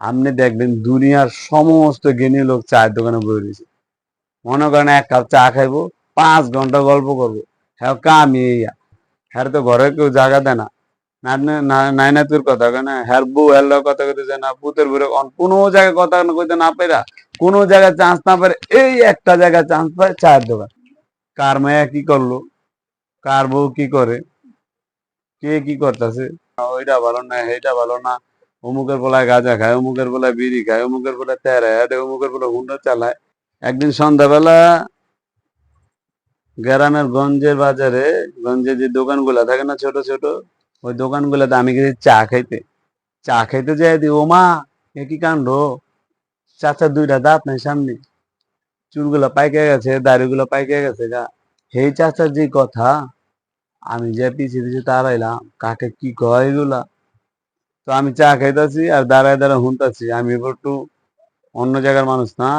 আপনি দেখবেন দুনিয়ার সমস্ত জ্ঞানী লোক চায়ের দোকানে বই রয়েছে। মনে করেন এক কাপ চা খাইবো, পাঁচ ঘণ্টা গল্প করব। হ্যাঁ কামি হ্যাঁ তো ঘরে কেউ জায়গা দেয় না। নাইনাতুর কথা কেন? হ্যার বউ হ্যার কথা কইতে যায় না পুতের বুড়ে কোনো জায়গায় কথা কইতে না পেরা কোনো জায়গায় চান্স না পারে এই একটা জায়গায় চান্স পায় চায়ের দোকান। কার মায়া কি করল? কার বউ কি করে? কে কি করতেছে? ওইটা ভালো না, এইটা ভালো না। অমুকের বেলায় গাঁজা খায়, অমুকের বেলায় বিড়ি খায়, অমুকের বেলায় তেরা হাঁটে অমুকের বেলায় হুন্ডা চালায়। একদিন সন্ধ্যাবেলা গ্রামের গঞ্জের বাজারে গঞ্জে যে দোকানগুলা থাকে না ছোট ছোট, ওই দোকানগুলাতে আমি গেছি চা খাইতে। চা খাইতে যাই দি, ও মা, এ কি কাণ্ড? চাচা দুইটা দাঁত নাই সামনে। চুলগুলা পাইকে গেছে, দাড়িগুলো পাইকে গেছে গা। হেই চাচার যে কথা, আমি যে পিছিয়ে পিছিয়ে তাড়াইলাম কাকে কি কয় এগুলা। তো আমি চা খাইতেছি আর দাঁড়ায় দাঁড়ায় শুনতেছি আমি একটু অন্য জায়গার মানুষ না,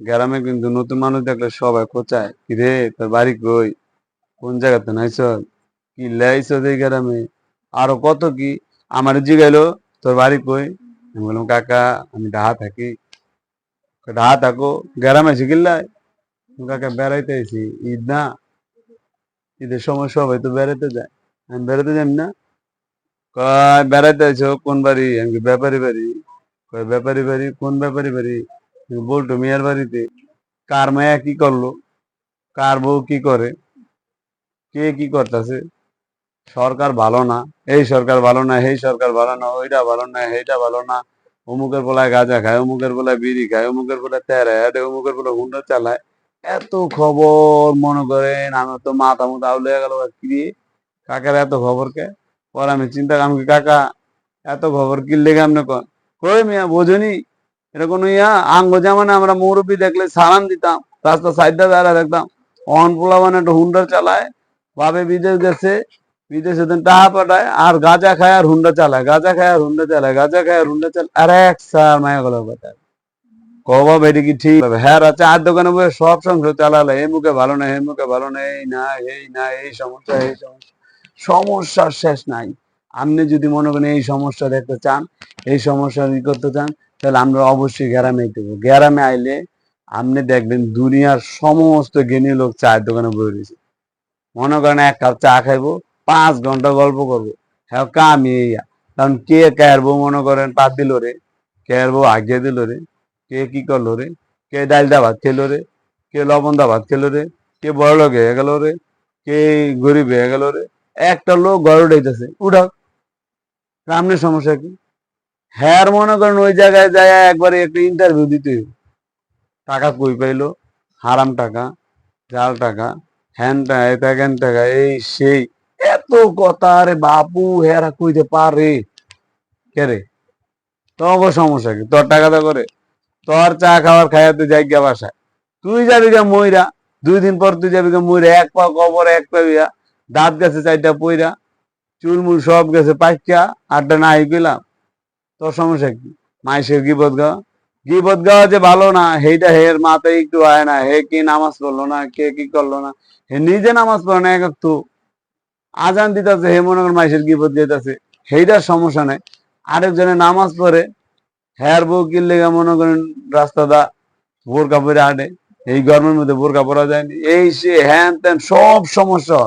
গ্রামে কিন্তু নতুন মানুষ দেখলে সবাই খোঁচায় কি রে তোর বাড়ি কই? কোন জায়গাতে নাইছ কি লাইছ এই গ্রামে? আরও কত কি? আমার জিগাইলো, তোর বাড়ি কই? আমি বললাম, কাকা, আমি ডাহা থাকি। ডাহা থাকো, গ্রামে শিখিল্লাই কাকা বেড়াইতে আইছি, ঈদ না? ঈদের সময় সবাই তো বেড়াতে যায়। আমি বেড়াতে যাই না? কয় বেড়াইতে আইছো? কোন বাড়ি? আমি ব্যাপারী বাড়ি? কয় ব্যাপারী বাড়ি? কোন ব্যাপারী বাড়ি? কই, মিয়ার বাড়িতে? কার মায়া কি করল? কার বউ কি করে? কে কি করতেছে? সরকার ভালো না। এই সরকার ভালো না এই সরকার ভালো না ওইটা ভালো না এইটা ভালো না। অমুকের বেলায় গাঁজা খায় অমুকের বেলায় বিড়ি খায় অমুকের বেলায় তেরা হাঁটে অমুকের বেলায় হুন্ডা চালায়। এত খবর মনে করেন আমি তো মাথা মুথা আউলে গেল কি? কাকার এত খবর কে? পরে আমি চিন্তা আমি কাকা, এত খবর কি লেগে আপনি কই মিয়া, বোঝনি? এটা কোনো ইয়া, আঙ্গ জামানে আমরা মুরব্বী দেখলে সালাম দিতাম, রাস্তা সাইডটা দাঁড়া দেখতাম। অন পোলা মানে একটা হুন্ডা চালায় বাবে বিদেশ গেছে, বিদেশে দেন টাকা পাঠায়, আর গাঁজা খায় আর হুন্ডা চালায়, গাঁজা খায় আর হুন্ডা চালায়, গাঁজা খায় আর হুন্ডা চালায়। আর এক স্যার, মায়া গেল কথা। কবা বেটি কি ঠিক? হবে হ্যাঁ আছে আর দোকানে বসে সব সংসার চালালে এই মুখে ভালো না এই মুখে ভালো না এই না এই না, এই সমস্যা এই সমস্যা। সমস্যার শেষ নাই। আপনি যদি মনে করেন এই সমস্যা দেখতে চান, এই সমস্যা করতে চান, তাহলে আমরা অবশ্যই গ্রামে দেবো। গ্রামে আইলে আপনি দেখবেন দুনিয়ার সমস্ত জ্ঞানী লোক চায়ের দোকানে বই রয়েছে। মনে করেন এক কাপ চা খাইবো, পাঁচ ঘণ্টা গল্প করব। হ্যাঁ কামি ইয়া কারণ কে কারবো মনে করেন পাত দিল রে, কারবো আগে দিল রে, কে কি করল রে, কে ডাল দা ভাত খেলো রে, কে লবণ দা ভাত খেলো রে, কে বড় লোক হয়ে গেল রে, কে গরিব হয়ে গেল রে একটা লোক ঘর উঠাইতেছে, উঠাও। সামনের সমস্যা কি? হ্যার মনে করেন ওই জায়গায় যায় একবারে একটা ইন্টারভিউ দিতে টাকা কই পাইলো? হারাম টাকা, জাল টাকা, হ্যান টাকা ত্যাগেন টাকা, এই সেই। এত কথা রে বাপু হেরা কইতে পারে? কে রে? তব সমস্যা কি? তোর টাকা দা করে। তোর চা খাওয়ার খাইয়া তুই যাই গিয়া বাসায়। তুই যাবি গা মইরা, দুই দিন পর তুই যাবি গা মইরা, এক পা কবর, এক পা ইয়া। দাঁত গেছে চারটা পইরা, চুলমুল সব গেছে পাইকা, আড্ডা নাই গেলাম তোর সমস্যা কি? মাইসের গিবত গাওয়া? গিবত গাওয়া যে ভালো না হেইটা হের মাথায় একটু আয় না, হে কি নামাজ পড়ল না, কে কি করল না, হে নিজে নামাজ পড়ে না এক একটু আজান দিতেছে, হে মনে করেন মাইসের গিবত দিতেছে সেইটার সমস্যা নাই। আরেকজনে নামাজ পড়ে হ্যার বউ কিনলে মনে করেন রাস্তা দা বোরকা পরে হাঁটে এই গরমের মধ্যে বোরকা পরা যায়নি এই সে হ্যান ত্যান সব সমস্যা।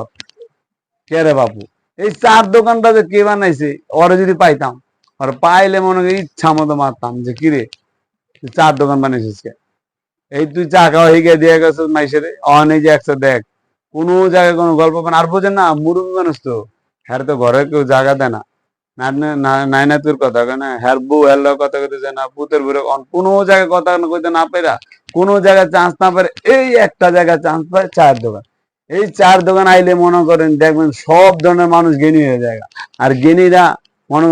কে রে বাপু? এই চার দোকানটা যে কে বানাইছে, ওরা যদি পাইতাম আর পাইলে মনে করি ইচ্ছা মতো মারতাম যে কিরে চার দোকান বানিয়েছিস কে? এই তুই চা খাওয়া হিগে দিয়ে গেছিস মাইসের অনেক যে একশো দেখ, কোনো জায়গায় কোনো গল্প পান আর বোঝেন না, মুরব্বী মানুষ তো, হ্যার তো ঘরে কেউ জায়গা দেয় না। নাই না তোর কথা, কেন? হ্যার বউ, হ্যার কথা কইতে যায় না পুতের বুড়ে কোনো জায়গায় কথা কইতে না পেরা কোনো জায়গায় চান্স না পারে এই একটা জায়গায় চান্স পায় চায়ের দোকান। এই চার দোকান আইলে মনে করেন দেখবেন সব ধরনের মানুষ জ্ঞানী হয়ে যায়। আর জ্ঞানীরা মনে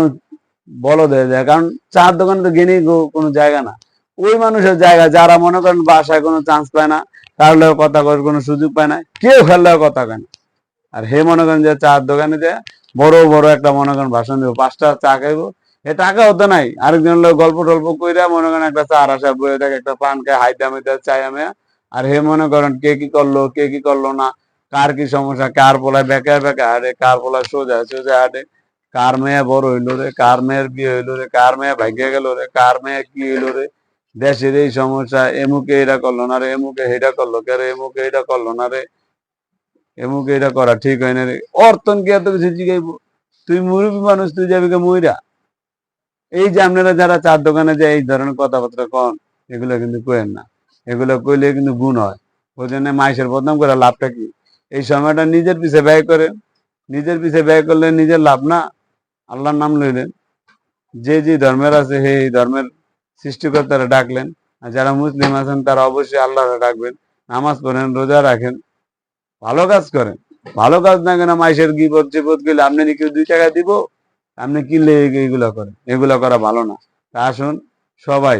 বলদ হয়ে যায়, কারণ চার দোকানে তো জ্ঞানী গো- কোনো জায়গা না। ওই মানুষের জায়গা, যারা মনে করেন বাসায় কোনো চান্স পায় না কার লগে কথা করার কোনো সুযোগ পায় না, কেউ খেয়াল লগে কথা কয় না। আর হে মনে করেন যে চার দোকানে যে বড় বড় একটা মনে করেন ভাষণ দেবো, পাঁচটা চা খাইবো, এ টাকা হতো নাই। আরেকজনের লোক গল্প টল্প কইরা মনে করেন একটা চা রাসা বয়ে থাকে একটা পান খায় হাইতে আমিতে চাই আমি। আর হে মনে করেন কে কি করল, কে কি করল না কার কি সমস্যা? কার পোলায় বেকায় বেকায় হাঁটে? কার পোলায় সোজা সোজা হাঁটে? কার মেয়ে বড় হইল রে? কার মেয়ের বিয়ে হইল রে? কার মেয়ে ভাগ্যে গেল রে? কার মেয়ে কি হইল রে? দেশের এই সমস্যা, এমুকে এটা করল না রে? এমুকে এটা করল কে রে? এমুকে এটা করল না রে? এমুকে এটা করা ঠিক হয় না রে? অর্থন কি এত কিছু জিগাইবো। তুই মুরব্বী মানুষ, তুই যাবি কে মইরা? এই যে আপনারা যারা চার দোকানে যায় এই ধরনের কথাবার্তা কন, এগুলো কিন্তু কইেন না। এগুলো কইলে কিন্তু গুণ হয়। ওই জন্য মাইসের বদনাম করে লাভটা কি? এই সময়টা নিজের পিছে ব্যয় করেন নিজের পিছে ব্যয় করলে নিজের লাভ না? আল্লাহর নাম লইলেন। যে যে ধর্মের আছে, সেই ধর্মের সৃষ্টিকর্তারা ডাকলেন। আর যারা মুসলিম আছেন, তারা অবশ্যই আল্লাহরা ডাকবেন, নামাজ পড়েন, রোজা রাখেন, ভালো কাজ করেন। ভালো কাজ না কেন মাইসের গিবত চিবত গেলে আপনি কেউ দুই টাকা দিব? আপনি কি এগুলো করেন। এগুলো করা ভালো না। তা আসুন, সবাই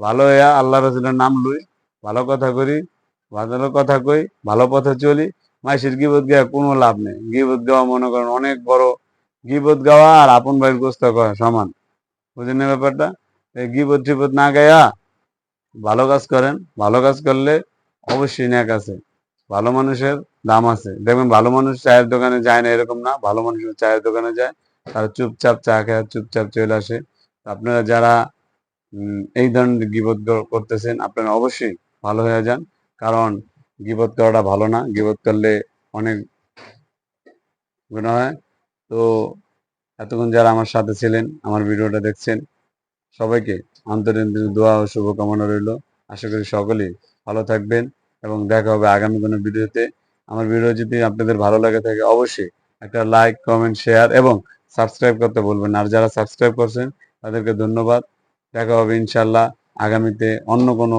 ভালো হইয়া আল্লাহ রসুলের নাম লই, ভালো কথা করি, ভালো কথা কই, ভালো পথে চলি। মাইসের গিবত গাওয়া কোনো লাভ নেই। গিবত গাওয়া মনে করেন অনেক বড় গিবত গাওয়া আর আপন ভাইয়ের গোস্ত করা সমান। বুঝেন না ব্যাপারটা? এই গিবত টিবত না গায়া ভালো কাজ করেন। ভালো কাজ করলে অবশ্যই ন্যাক আছে। ভালো মানুষের দাম আছে। দেখবেন ভালো মানুষ চায়ের দোকানে যায় না এরকম না। ভালো মানুষ চায়ের দোকানে যায়, তারা চুপচাপ চা খায় চুপচাপ চলে আসে। আপনারা যারা এই ধরনের গিবত করতেছেন, আপনারা অবশ্যই ভালো হয়ে যান। কারণ গিবত করাটা ভালো না। গিবত করলে অনেক গুণা হয়। তো এতক্ষণ যারা আমার সাথে ছিলেন, আমার ভিডিওটা দেখছেন, সবাইকে আন্তরিক দোয়া ও শুভকামনা রইল। আশা করি সকলেই ভালো থাকবেন এবং দেখা হবে আগামী কোনো ভিডিওতে। আমার ভিডিও যদি আপনাদের ভালো লাগে থাকে, অবশ্যই একটা লাইক কমেন্ট শেয়ার এবং সাবস্ক্রাইব করতে বলবেন আর যারা সাবস্ক্রাইব করছেন, তাদেরকে ধন্যবাদ। দেখা হবে ইনশাল্লাহ আগামীতে অন্য কোনো